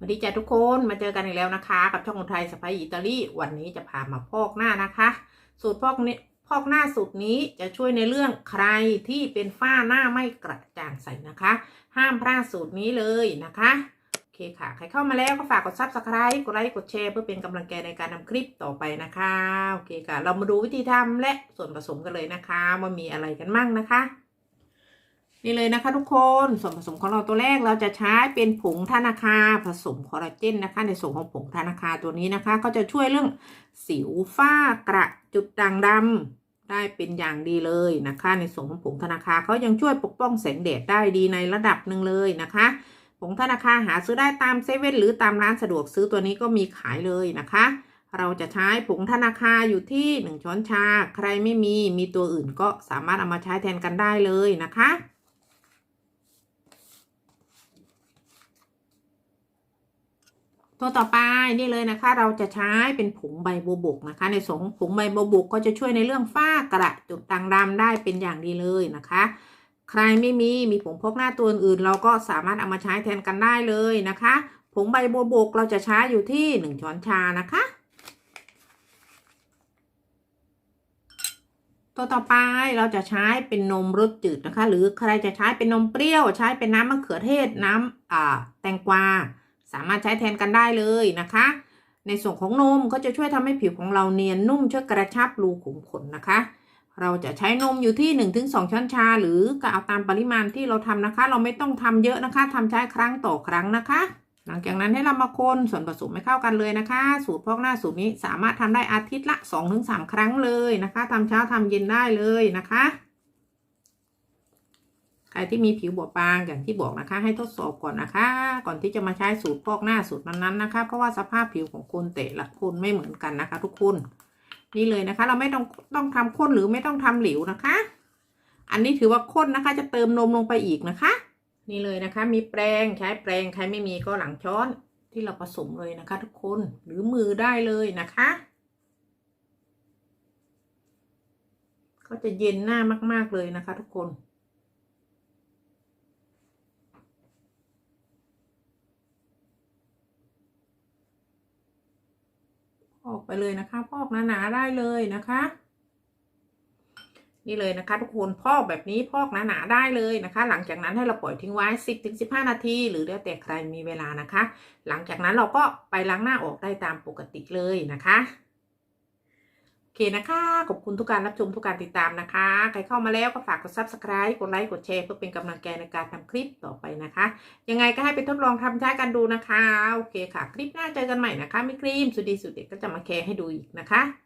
วัสดีจ้าทุกคนมาเจอกันอีกแล้วนะคะ กับช่องคนไทยสไปอิตาลีวันนี้จะพามาพอกหน้านะคะ สูตรพอกนี้พอกหน้าสูตรนี้จะช่วยในเรื่องใครที่เป็นฝ้าหน้าไม่กระจ่างใสนะคะ ห้ามพลาดสูตรนี้เลยนะคะโอเคค่ะ ใครเข้ามาแล้วก็ฝากกด subscribe กดไลค์กดแชร์เพื่อเป็นกำลังใจในการทำคลิปต่อไปนะคะโอเคค่ะ เรามาดูวิธีทำและส่วนผสมกันเลยนะคะว่ามีอะไรกันมั่งนะคะ นี่เลยนะคะทุกคนส่วนผสมของเราตัวแรกเราจะใช้เป็นผงธนาคาผสมคอลลาเจนนะคะ ในส่วนของผงธนาคาตัวนี้นะคะ ก็จะช่วยเรื่องสิวฝ้ากระจุดด่างดำได้เป็นอย่างดีเลยนะคะ ในส่วนของผงธนาคาเขายังช่วยปกป้องแสงแดดได้ดีในระดับหนึ่งเลยนะคะผงธนาคาหาซื้อได้ตามเซเว่นหรือตามร้านสะดวกซื้อตัวนี้ก็มีขายเลยนะคะ เราจะใช้ผงธนาคาอยู่ที่ 1 ช้อนชา ใครไม่มีมีตัวอื่นก็สามารถเอามาใช้แทนกันได้เลยนะคะ ตัวต่อไปนี่เลยนะคะ เราจะใช้เป็นผงใบโบวบกนะคะ ในสองผงใบโบวบกก็จะช่วยในเรื่องฝ้ากระจุดด่างดำได้เป็นอย่างดีเลยนะคะ ใครไม่มีมีผงพกหน้าตัวอื่น เราก็สามารถเอามาใช้แทนกันได้เลยนะคะผงใบโบวบกเราจะใช้อยู่ที่หนึ่งช้อนชานะคะ ตัวต่อไปเราจะใช้เป็นนมรสจืดนะคะ หรือใครจะใช้เป็นนมเปรี้ยวใช้เป็นน้ำมะเขือเทศน้ำแตงกวา สามารถใช้แทนกันได้เลยนะคะ ในส่วนของนมก็จะช่วยทำให้ผิวของเราเนียนนุ่มช่วยกระชับรูขุมขนนะคะ เราจะใช้นมอยู่ที่ 1-2 ช้อนชา หรือก็เอาตามปริมาณที่เราทำนะคะ เราไม่ต้องทำเยอะนะคะทำใช้ครั้งต่อครั้งนะคะ หลังจากนั้นให้เรามาคนส่วนผสมให้เข้ากันเลยนะคะ สูตรพอกหน้าสูตรนี้สามารถทำได้อาทิตย์ละ 2-3 ครั้งเลยนะคะทำเช้าทำเย็นได้เลยนะคะ ครที่มีผิวบอบบางอย่างที่บอกนะคะ ให้ทดสอบก่อนนะคะ ก่อนที่จะมาใช้สูตรพอกหน้าสูตรนั้นๆนะคะ เพราะว่าสภาพผิวของคนแต่ละคนไม่เหมือนกันนะคะ ทุกคนนี่เลยนะคะ เราไม่ต้องต้องทำข้นหรือไม่ต้องทำหลิวนะคะ อันนี้ถือว่าข้นนะคะ จะเติมนมลงไปอีกนะคะ นี่เลยนะคะ มีแปรงใช้แปรงใครไม่มีก็หลังช้อนที่เราผสมเลยนะคะ ทุกคนหรือมือได้เลยนะคะก็จะเย็นหน้ามาก ๆ เลยนะคะทุกคน ออกไปเลยนะคะ พอกหนาๆได้เลยนะคะ นี่เลยนะคะ ทุกคนพอกแบบนี้พอกหนาๆได้เลยนะคะ หลังจากนั้นให้เราปล่อยทิ้งไว้ 10-15 นาที หรือแล้วแต่ใครมีเวลานะคะ หลังจากนั้นเราก็ไปล้างหน้าออกได้ตามปกติเลยนะคะ เคนะคะ ขอบคุณทุกการรับชมทุกการติดตามนะคะ ใครเข้ามาแล้วก็ฝากกด subscribe กดไลค์ กดแชร์เพื่อเป็นกำลังใจในการทำคลิปต่อไปนะคะ ยังไงก็ให้ไปทดลองทำใช้กันดูนะคะ โอเคค่ะ คลิปหน้าเจอกันใหม่นะคะ มีครีมสุดดีสุดเด็ดก็จะมาแชร์ให้ดูอีกนะคะ